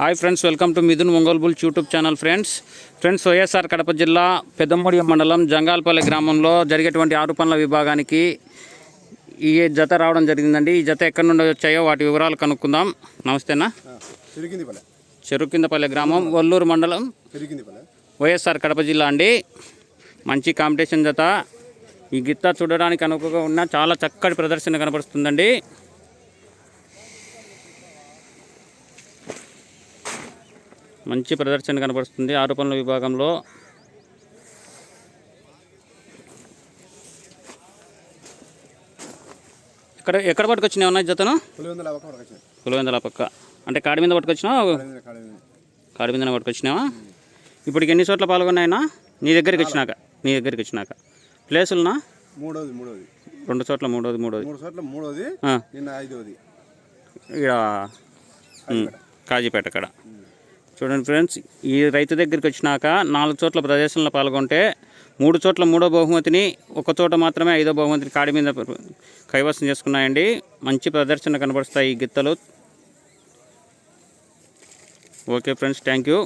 Hi friends welcome to Mithun Ongole bulls YouTube channel friends friends YSR Kadapa జిల్లా పెద్దమ్మడి మండలం జంగాల్పల్లి గ్రామంలో జరిగేటువంటి ఆరు పనుల విభాగానికి ఈ జత రావడం జరిగిందండి. ఈ జత ఎక్కడి నుండి వచ్చాయో వాటి వివరాలు కనుక్కుందాం. నమస్తేనా? చెరుకిందపల్లి గ్రామం వల్లూరు మండలం వైఎస్ఆర్ కడప జిల్లా అండి. మంచి కాంపిటీషన్ జత. ఈ గిత్త చూడడానికి అనుకుగా ఉన్న చాలా చక్కటి ప్రదర్శన కనపడుతుందండి మంచి ప్రదర్శన కనపడుతుంది ఆరు పనుల విభాగంలో ఎక్కడ ఎక్కడ పట్టుకొచ్చినాయి ఉన్నాయి జతను? పులివెందుల పక్క అంటే కాడి మీద కాళేంద్ర. కాడి మీదనే పట్టుకొచ్చినావా? ఇప్పటికి ఎన్ని చోట్ల పాల్గొన్నాయినా నీ దగ్గరికి వచ్చినాక. నీ దగ్గరికి వచ్చినాక. ప్లేసులనా? మూడోది మూడోది. రెండు చోట్ల మూడోది మూడోది. మూడు చోట్ల మూడోది నిన్న ఐదోది. కాజీపేట. కాడ. చూడండి ఫ్రెండ్స్ ఈ రైతు దగ్గరికి వచ్చినాక నాలుగు చోట్ల ప్రదర్శనలో పాల్గొంటే మూడు చోట్ల మూడో బహుమతిని ఒక చోట మాత్రమే ఐదో బహుమతిని కాడి మీద కైవసం చేసుకున్నాయండి. మంచి ప్రదర్శన కనబడుస్తాయి ఈ గిత్తలు. Okay friends thank you.